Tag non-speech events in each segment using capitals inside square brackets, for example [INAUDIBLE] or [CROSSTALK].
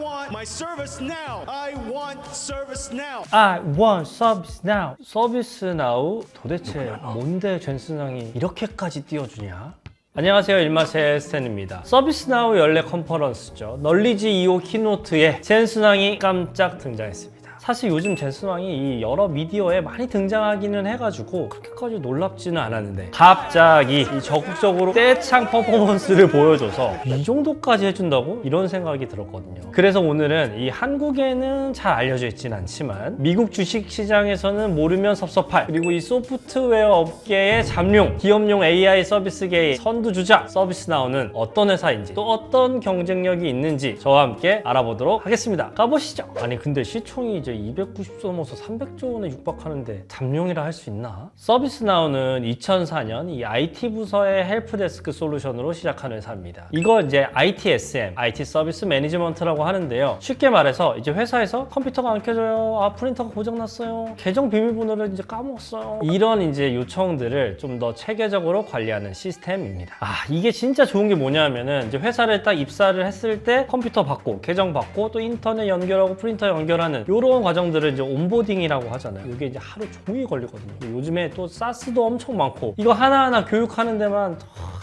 want my service now. I want service now. I want service now. 서비스 나우 도대체 뭔데 젠슨왕이 이렇게까지 띄워주냐? 안녕하세요 일마세 스탠입니다. 서비스 나우 연례 컨퍼런스죠. 널리지 2호 키노트에 젠슨왕이 깜짝 등장했습니다. 사실 요즘 젠슨왕이 이 여러 미디어에 많이 등장하기는 해가지고 그렇게까지 놀랍지는 않았는데 갑자기 이 적극적으로 떼창 퍼포먼스를 보여줘서 이 정도까지 해준다고? 이런 생각이 들었거든요. 그래서 오늘은 이 한국에는 잘 알려져 있진 않지만 미국 주식 시장에서는 모르면 섭섭할 그리고 이 소프트웨어 업계의 잠룡 기업용 AI 서비스계의 선두주자 서비스 나오는 어떤 회사인지 또 어떤 경쟁력이 있는지 저와 함께 알아보도록 하겠습니다. 가보시죠. 아니 근데 시총이 이제 290조 넘어서 300조 원에 육박하는데 잠룡이라 할 수 있나? 서비스 나우는 2004년 이 IT 부서의 헬프데스크 솔루션으로 시작한 회사입니다. 이거 이제 ITSM, IT 서비스 매니지먼트라고 하는데요. 쉽게 말해서 이제 회사에서 컴퓨터가 안 켜져요. 아 프린터가 고장 났어요. 계정 비밀번호를 이제 까먹었어요. 이런 이제 요청들을 좀 더 체계적으로 관리하는 시스템입니다. 아 이게 진짜 좋은 게 뭐냐면은 이제 회사를 딱 입사를 했을 때 컴퓨터 받고 계정 받고 또 인터넷 연결하고 프린터 연결하는 이런 과정들을 이제 온보딩이라고 하잖아요. 이게 이제 하루 종일 걸리거든요. 요즘에 또 사스도 엄청 많고 이거 하나하나 교육하는 데만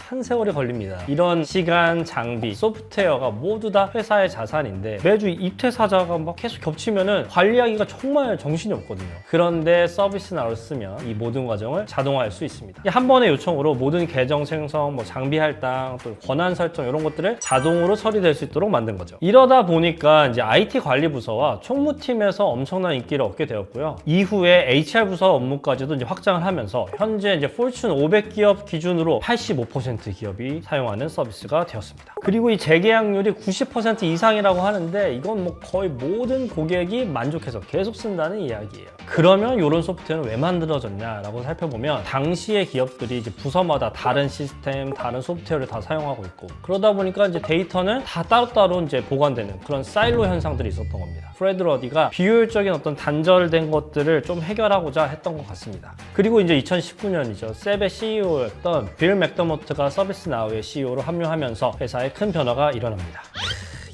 한 세월이 걸립니다. 이런 시간, 장비, 소프트웨어가 모두 다 회사의 자산인데 매주 입퇴사자가 막 계속 겹치면은 관리하기가 정말 정신이 없거든요. 그런데 서비스 나를 쓰면 이 모든 과정을 자동화할 수 있습니다. 이한 번의 요청으로 모든 계정 생성, 뭐 장비 할당, 또 권한 설정 이런 것들을 자동으로 처리될 수 있도록 만든 거죠. 이러다 보니까 이제 IT 관리 부서와 총무팀에서 엄청난 인기를 얻게 되었고요. 이후에 HR 부서 업무까지도 이제 확장을 하면서 현재 이제 폴춘 500 기업 기준으로 85% 기업이 사용하는 서비스가 되었습니다. 그리고 이 재계약률이 90% 이상이라고 하는데 이건 뭐 거의 모든 고객이 만족해서 계속 쓴다는 이야기예요. 그러면 이런 소프트웨어는 왜 만들어졌냐라고 살펴보면 당시의 기업들이 이제 부서마다 다른 시스템, 다른 소프트웨어를 다 사용하고 있고 그러다 보니까 이제 데이터는 다 따로따로 이제 보관되는 그런 사일로 현상들이 있었던 겁니다. 프레드 러디가 비효율 적인 어떤 단절된 것들을 좀 해결하고자 했던 것 같습니다. 그리고 이제 2019년이죠. 셉의 CEO였던 빌 맥더모트가 서비스 나우의 CEO로 합류하면서 회사에 큰 변화가 일어납니다.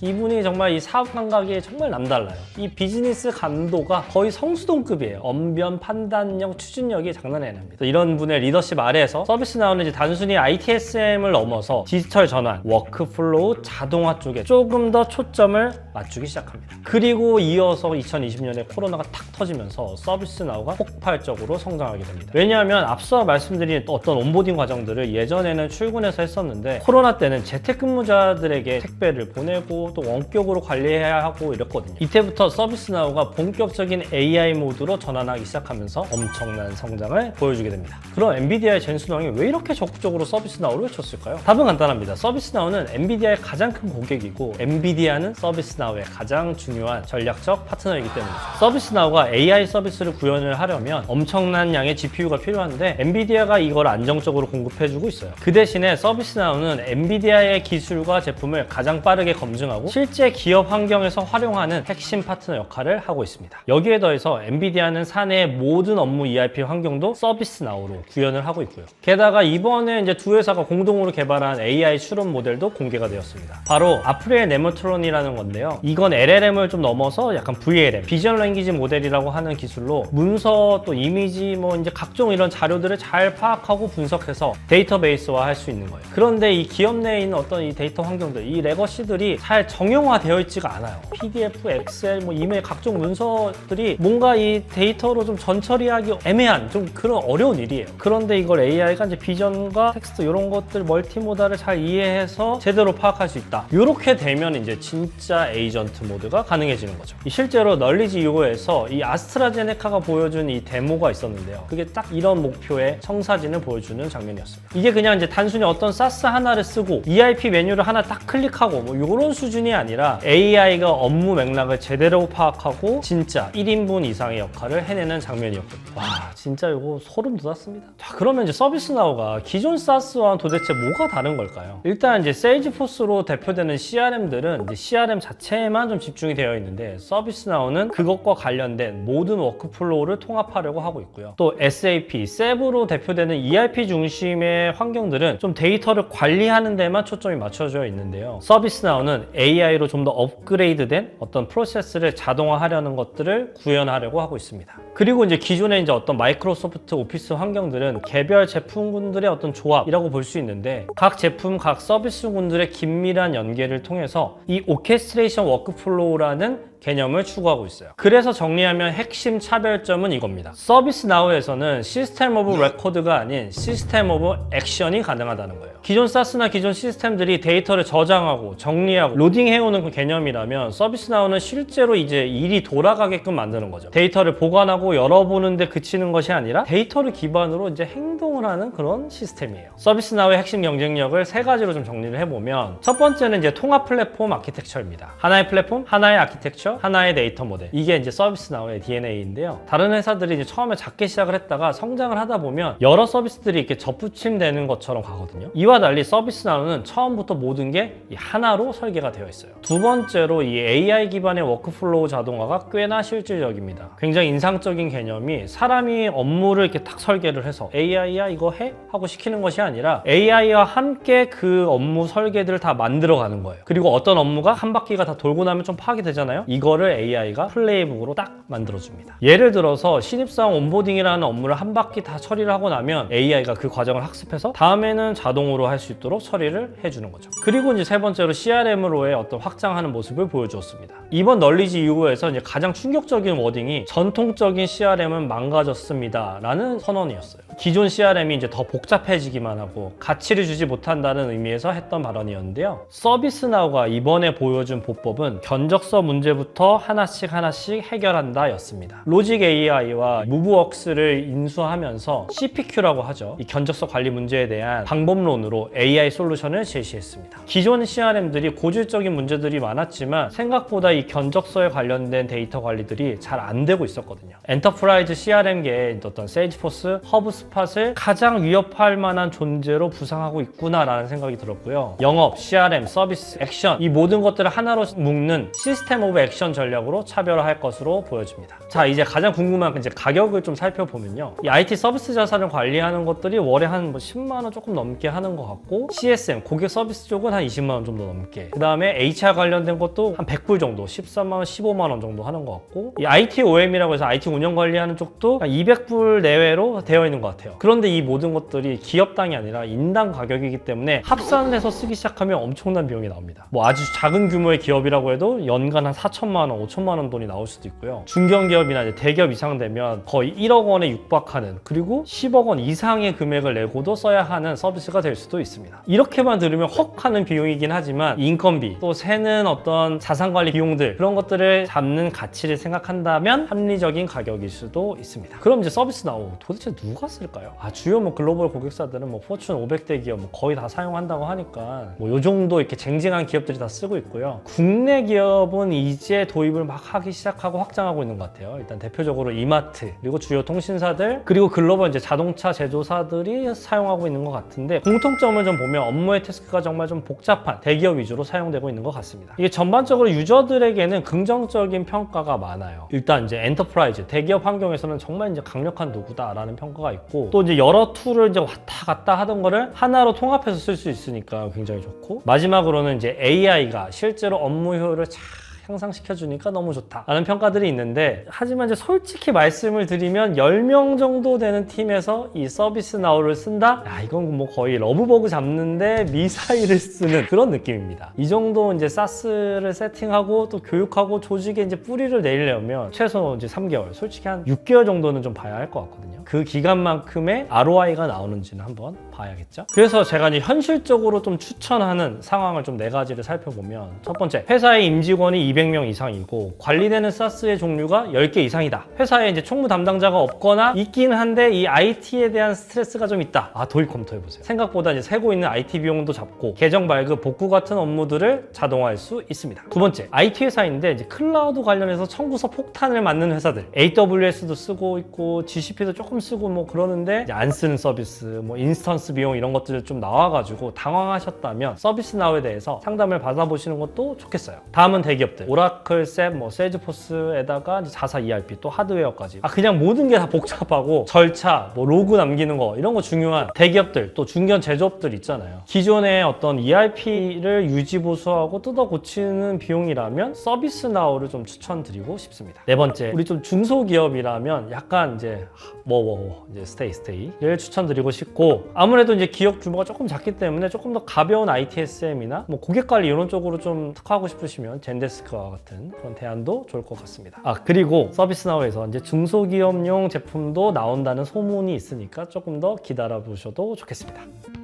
이분이 정말 이 사업 감각이 정말 남달라요. 이 비즈니스 감도가 거의 성수동급이에요. 언변, 판단력, 추진력이 장난이 아닙니다. 이런 분의 리더십 아래에서 서비스 나오는 이제 단순히 ITSM을 넘어서 디지털 전환, 워크플로우, 자동화 쪽에 조금 더 초점을 맞추기 시작합니다. 그리고 이어서 2020년에 코로나가 탁 터지면서 서비스 나우가 폭발적으로 성장하게 됩니다. 왜냐하면 앞서 말씀드린 어떤 온보딩 과정들을 예전에는 출근해서 했었는데 코로나 때는 재택근무자들에게 택배를 보내고 또 원격으로 관리해야 하고 이랬거든요. 이때부터 서비스 나우가 본격적인 AI 모드로 전환하기 시작하면서 엄청난 성장을 보여주게 됩니다. 그럼 엔비디아의 젠슨왕이 왜 이렇게 적극적으로 서비스 나우를 외쳤을까요? 답은 간단합니다. 서비스 나우는 엔비디아의 가장 큰 고객이고 엔비디아는 서비스 나우의 가장 중요한 전략적 파트너이기 때문이죠. 서비스 나우가 AI 서비스를 구현을 하려면 엄청난 양의 GPU가 필요한데 엔비디아가 이걸 안정적으로 공급해주고 있어요. 그 대신에 서비스 나우는 엔비디아의 기술과 제품을 가장 빠르게 검증하고 실제 기업 환경에서 활용하는 핵심 파트너 역할을 하고 있습니다. 여기에 더해서 엔비디아는 사내의 모든 업무 ERP 환경도 서비스 나우로 구현을 하고 있고요. 게다가 이번에 이제 두 회사가 공동으로 개발한 AI 추론 모델도 공개가 되었습니다. 바로 아프리엘 네모트론이라는 건데요. 이건 LLM을 좀 넘어서 약간 VLM, 비전 랭귀지 모델이라고 하는 기술로 문서 또 이미지 뭐 이제 각종 이런 자료들을 잘 파악하고 분석해서 데이터베이스화 할 수 있는 거예요. 그런데 이 기업 내에 있는 어떤 이 데이터 환경들, 이 레거시들이 잘 정형화되어 있지가 않아요. PDF, 엑셀, 뭐 이메일 각종 문서들이 뭔가 이 데이터로 좀 전처리하기 애매한 좀 그런 어려운 일이에요. 그런데 이걸 AI가 이제 비전과 텍스트 이런 것들 멀티모달을 잘 이해해서 제대로 파악할 수 있다. 이렇게 되면 이제 진짜 에이전트 모드가 가능해지는 거죠. 이 실제로 널리지 2호에서 이 아스트라제네카가 보여준 이 데모가 있었는데요. 그게 딱 이런 목표의 청사진을 보여주는 장면이었습니다. 이게 그냥 이제 단순히 어떤 사스 하나를 쓰고 EIP 메뉴를 하나 딱 클릭하고 뭐 이런 수준 이 아니라 AI가 업무 맥락을 제대로 파악하고 진짜 1인분 이상의 역할을 해내는 장면이었거든요. 와 진짜 이거 소름 돋았습니다. 자 그러면 이제 서비스 나우가 기존 사스와 도대체 뭐가 다른 걸까요? 일단 이제 세일즈포스로 대표되는 CRM들은 이제 CRM 자체에만 좀 집중이 되어 있는데 서비스 나우는 그것과 관련된 모든 워크플로우를 통합하려고 하고 있고요. 또 SAP, 세브로 대표되는 ERP 중심의 환경들은 좀 데이터를 관리하는 데만 초점이 맞춰져 있는데요. 서비스 나우는 AI로 좀 더 업그레이드된 어떤 프로세스를 자동화하려는 것들을 구현하려고 하고 있습니다. 그리고 이제 기존에 이제 어떤 마이크로소프트 오피스 환경들은 개별 제품군들의 어떤 조합이라고 볼 수 있는데 각 제품, 각 서비스군들의 긴밀한 연계를 통해서 이 오케스트레이션 워크플로우라는 개념을 추구하고 있어요. 그래서 정리하면 핵심 차별점은 이겁니다. 서비스 나우에서는 시스템 오브 레코드가 아닌 시스템 오브 액션이 가능하다는 거예요. 기존 사스나 기존 시스템들이 데이터를 저장하고 정리하고 로딩해오는 그 개념이라면 서비스 나우는 실제로 이제 일이 돌아가게끔 만드는 거죠. 데이터를 보관하고 열어보는데 그치는 것이 아니라 데이터를 기반으로 이제 행동을 하는 그런 시스템이에요. 서비스 나우의 핵심 경쟁력을 세 가지로 좀 정리를 해보면 첫 번째는 이제 통합 플랫폼 아키텍처입니다. 하나의 플랫폼, 하나의 아키텍처, 하나의 데이터 모델. 이게 이제 서비스 나우의 DNA인데요. 다른 회사들이 이제 처음에 작게 시작을 했다가 성장을 하다 보면 여러 서비스들이 이렇게 접붙임되는 것처럼 가거든요. 이와 달리 서비스 나우는 처음부터 모든 게이 하나로 설계가 되어 있어요. 두 번째로 이 AI 기반의 워크플로우 자동화가 꽤나 실질적입니다. 굉장히 인상적인 개념이 사람이 업무를 이렇게 딱 설계를 해서 AI야 이거 해? 하고 시키는 것이 아니라 AI와 함께 그 업무 설계들을 다 만들어 가는 거예요. 그리고 어떤 업무가 한 바퀴가 다 돌고 나면 좀 파악이 되잖아요. 이거를 AI가 플레이북으로 딱 만들어 줍니다. 예를 들어서 신입사원 온보딩이라는 업무를 한 바퀴 다 처리를 하고 나면 AI가 그 과정을 학습해서 다음에는 자동으로 할 수 있도록 처리를 해주는 거죠. 그리고 이제 세 번째로 CRM으로의 어떤 확장하는 모습을 보여주었습니다. 이번 널리지 이후에서 이제 가장 충격적인 워딩이 전통적인 CRM은 망가졌습니다 라는 선언이었어요. 기존 CRM이 이제 더 복잡해지기만 하고 가치를 주지 못한다는 의미에서 했던 발언이었는데요. 서비스 나우가 이번에 보여준 보법은 견적서 문제부터 하나씩 하나씩 해결한다 였습니다. 로직 AI와 무브웍스를 인수하면서 CPQ라고 하죠. 이 견적서 관리 문제에 대한 방법론으로 AI 솔루션을 제시했습니다. 기존 CRM들이 고질적인 문제들이 많았지만 생각보다 이 견적서에 관련된 데이터 관리들이 잘 안 되고 있었거든요. 엔터프라이즈 CRM계의 어떤 세일즈포스, 허브스팟을 가장 위협할 만한 존재로 부상하고 있구나라는 생각이 들었고요. 영업, CRM, 서비스, 액션 이 모든 것들을 하나로 묶는 시스템 오브 액션 전략으로 차별화할 것으로 보여집니다. 자, 이제 가장 궁금한 이제 가격을 좀 살펴보면요. 이 IT 서비스 자산을 관리하는 것들이 월에 한 뭐 10만 원 조금 넘게 하는 것 같고 CSM 고객 서비스 쪽은 한 20만 원 정도 넘게. 그다음에 HR 관련된 것도 한 100불 정도, 13만 원, 15만 원 정도 하는 것 같고 이 IT OM이라고 해서 IT 운영 관리하는 쪽도 한 200불 내외로 되어 있는 것 같아요. 그런데 이 모든 것들이 기업당이 아니라 인당 가격이기 때문에 합산해서 쓰기 시작하면 엄청난 비용이 나옵니다. 뭐 아주 작은 규모의 기업이라고 해도 연간 한 4천만 원, 5천만 원 돈이 나올 수도 있고요. 중견기업이나 이제 대기업 이상 되면 거의 1억 원에 육박하는 그리고 10억 원 이상의 금액을 내고도 써야 하는 서비스가 될 수도 있습니다. 이렇게만 들으면 헉 하는 비용이긴 하지만 인건비 또 새는 어떤 자산관리 비용들 그런 것들을 잡는 가치를 생각한다면 합리적인 가격일 수도 있습니다. 그럼 이제 서비스 나오 도대체 누가 쓸까요? 아 주요 뭐 글로벌 고객사들은 뭐 포춘 500대 기업 뭐 거의 다 사용한다고 하니까 뭐 요 정도 이렇게 쟁쟁한 기업들이 다 쓰고 있고요. 국내 기업은 이제 도입을 막 하기 시작하고 확장하고 있는 것 같아요. 일단 대표적으로 이마트 그리고 주요 통신사들 그리고 글로벌 이제 자동차 제조사들이 사용하고 있는 것 같은데 공통점을 좀 보면 업무의 태스크가 정말 좀 복잡한 대기업 위주로 사용되고 있는 것 같습니다. 이게 전반적으로 유저들에게는 긍정적인 평가가 많아요. 일단 이제 엔터프라이즈 대기업 환경에서는 정말 이제 강력한 도구다라는 평가가 있고 또 이제 여러 툴을 이제 왔다 갔다 하던 거를 하나로 통합해서 쓸 수 있으니까 굉장히 좋고 마지막으로는 이제 AI가 실제로 업무 효율을 잘 향상시켜 주니까 너무 좋다라는 평가들이 있는데 하지만 이제 솔직히 말씀을 드리면 10명 정도 되는 팀에서 이 서비스 나우를 쓴다? 야 이건 뭐 거의 러브버그 잡는데 미사일을 쓰는 그런 느낌입니다. 이 정도 이제 사스를 세팅하고 또 교육하고 조직에 이제 뿌리를 내리려면 최소 이제 3개월, 솔직히 한 6개월 정도는 좀 봐야 할 것 같거든요. 그 기간만큼의 ROI가 나오는지는 한번 봐야겠죠. 그래서 제가 이제 현실적으로 좀 추천하는 상황을 좀 네 가지를 살펴보면 첫 번째 회사의 임직원이 200명 이상이고 관리되는 사스의 종류가 10개 이상이다. 회사에 이제 총무 담당자가 없거나 있긴 한데 이 IT에 대한 스트레스가 좀 있다. 아 도입 검토해 보세요. 생각보다 이제 세고 있는 IT 비용도 잡고 계정 발급, 복구 같은 업무들을 자동화할 수 있습니다. 두 번째 IT 회사인데 이제 클라우드 관련해서 청구서 폭탄을 맞는 회사들 AWS도 쓰고 있고 GCP도 조금 쓰고 뭐 그러는데 안 쓰는 서비스, 뭐 인스턴스 메인테넌스 비용 이런 것들 좀 나와가지고 당황하셨다면 서비스 나우에 대해서 상담을 받아보시는 것도 좋겠어요. 다음은 대기업들. 오라클, 셉, 뭐 세일즈포스에다가 이제 자사 ERP 또 하드웨어까지. 아 그냥 모든 게 다 복잡하고 절차, 뭐 로그 남기는 거 이런 거 중요한 대기업들 또 중견 제조업들 있잖아요. 기존의 어떤 ERP를 유지 보수하고 뜯어 고치는 비용이라면 서비스 나우를 좀 추천드리고 싶습니다. 네 번째, 우리 좀 중소기업이라면 약간 이제 뭐뭐 이제 스테이 스테이를 추천드리고 싶고 아무래도 이제 기업 규모가 조금 작기 때문에 조금 더 가벼운 ITSM이나 뭐 고객 관리 이런 쪽으로 좀 특화하고 싶으시면 젠데스크와 같은 그런 대안도 좋을 것 같습니다. 아 그리고 서비스나우에서 이제 중소기업용 제품도 나온다는 소문이 있으니까 조금 더 기다려 보셔도 좋겠습니다.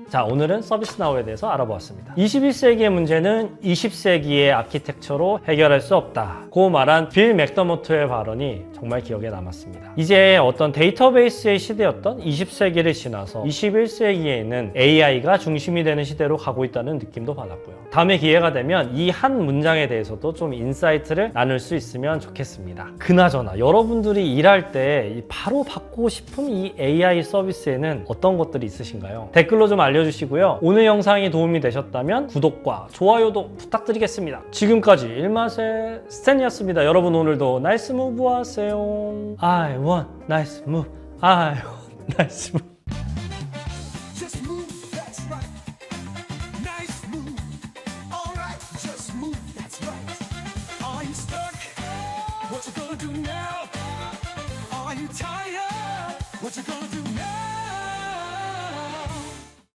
자, 오늘은 서비스 나우에 대해서 알아보았습니다. 21세기의 문제는 20세기의 아키텍처로 해결할 수 없다. 고 말한 빌 맥더모트의 발언이 정말 기억에 남았습니다. 이제 어떤 데이터베이스의 시대였던 20세기를 지나서 21세기에는 AI가 중심이 되는 시대로 가고 있다는 느낌도 받았고요. 다음에 기회가 되면 이 한 문장에 대해서도 좀 인사이트를 나눌 수 있으면 좋겠습니다. 그나저나 여러분들이 일할 때 바로 받고 싶은 이 AI 서비스에는 어떤 것들이 있으신가요? 댓글로 좀 알려 주시고요. 오늘 영상이 도움이 되셨다면 구독과 좋아요도 부탁드리겠습니다. 지금까지 일맛의 스탠이었습니다. 여러분 오늘도 나이스 무브 하세요. I want nice move. I want [LAUGHS] nice move.